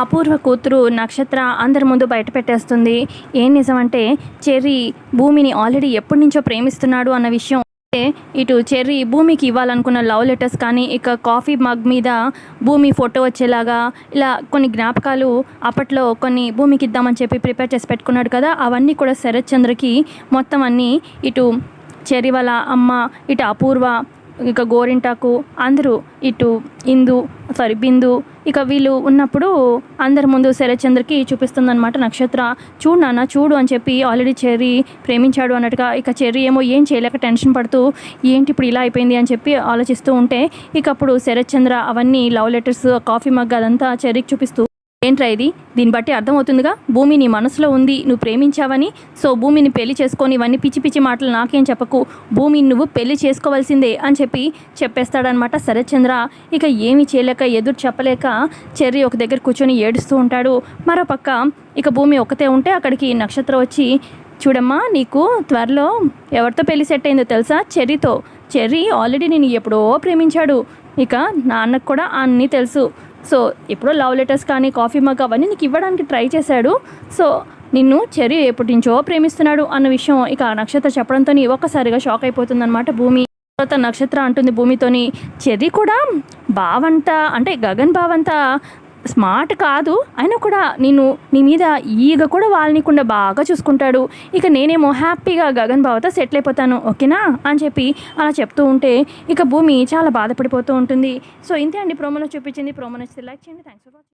అపూర్వ కూతురు నక్షత్ర అందరి ముందు బయట పెట్టేస్తుంది. ఏం నిజమంటే చెర్రీ భూమిని ఆల్రెడీ ఎప్పటి నుంచో ప్రేమిస్తున్నాడు అన్న విషయం. ఇటు చెర్రీ భూమికి ఇవ్వాలనుకున్న లవ్ లెటర్స్ కానీ ఇక కాఫీ మగ్ మీద భూమి ఫోటో వచ్చేలాగా ఇలా కొన్ని జ్ఞాపకాలు అప్పట్లో కొన్ని భూమికి ఇద్దామని చెప్పి ప్రిపేర్ చేసి పెట్టుకున్నాడు కదా అవన్నీ కూడా శరత్ చంద్రకి మొత్తం అన్నీ ఇటు చెర్రీ వాళ్ళ అమ్మ ఇటు అపూర్వ ఇక గోరింటాకు అందరూ ఇటు ఇందు సారీ బిందు ఇక వీళ్ళు ఉన్నప్పుడు అందరి ముందు శరత్చంద్రకి చూపిస్తుందనమాట నక్షత్ర. చూడు నాన్న చూడు అని చెప్పి ఆల్రెడీ చెర్రీ ప్రేమించాడు అన్నట్టుగా ఇక చెర్రీ ఏమో ఏం చేయలేక టెన్షన్ పడుతూ ఏంటి ఇప్పుడు ఇలా అయిపోయింది అని చెప్పి ఆలోచిస్తూ ఉంటే ఇక అప్పుడు శరత్చంద్ర అవన్నీ లవ్ లెటర్స్ కాఫీ మగ్ అదంతా చెర్రీకి చూపిస్తూ ఏంట్రా ఇది? దీన్ని బట్టి అర్థమవుతుందిగా? భూమి నీ మనసులో ఉంది నువ్వు ప్రేమించావని సో భూమిని పెళ్ళి చేసుకొని ఇవన్నీ పిచ్చి పిచ్చి మాటలు నాకేం చెప్పకు. భూమిని నువ్వు పెళ్ళి చేసుకోవాల్సిందే అని చెప్పి చెప్పేస్తాడనమాట శరత్చంద్ర. ఇక ఏమీ చేయలేక ఎదురు చెప్పలేక చెర్రీ ఒక దగ్గర కూర్చొని ఏడుస్తూ ఉంటాడు. మరో పక్క ఇక భూమి ఒకతే ఉంటే అక్కడికి నక్షత్రం వచ్చి చూడమ్మా నీకు త్వరలో ఎవరితో పెళ్ళి సెట్ అయిందో తెలుసా? చెర్రీతో. చెర్రీ ఆల్రెడీ నేను ఎప్పుడో ప్రేమించాడు. ఇక నాన్నకు కూడా అన్నీ తెలుసు. సో ఎప్పుడో లవ్ లెటర్స్ కానీ కాఫీ మగ్ అవన్నీ నీకు ఇవ్వడానికి ట్రై చేశాడు. సో నిన్ను చెరి ఎప్పటి నుంచో ప్రేమిస్తున్నాడు అన్న విషయం ఇక ఆ నక్షత్ర చెప్పడంతో ఒక్కసారిగా షాక్ అయిపోతుందన్నమాట భూమి. తర్వాత నక్షత్ర అంటుంది భూమితోని చెరి కూడా బావంత అంటే గగన్ బావంత స్మార్ట్ కాదు అయినా కూడా నేను నీ మీద ఈగ కూడా వాళ్ళనికుండా బాగా చూసుకుంటాడు. ఇక నేనేమో హ్యాపీగా గగన్ బావతో సెటిల్ అయిపోతాను ఓకేనా? అని చెప్పి అలా చెప్తూ ఉంటే ఇక భూమి చాలా బాధపడిపోతూ ఉంటుంది. సో ఇంతే అండి. ప్రోమోలో చూపించింది. ప్రోమో నచ్చితే లైక్ చేయండి. Thanks for watching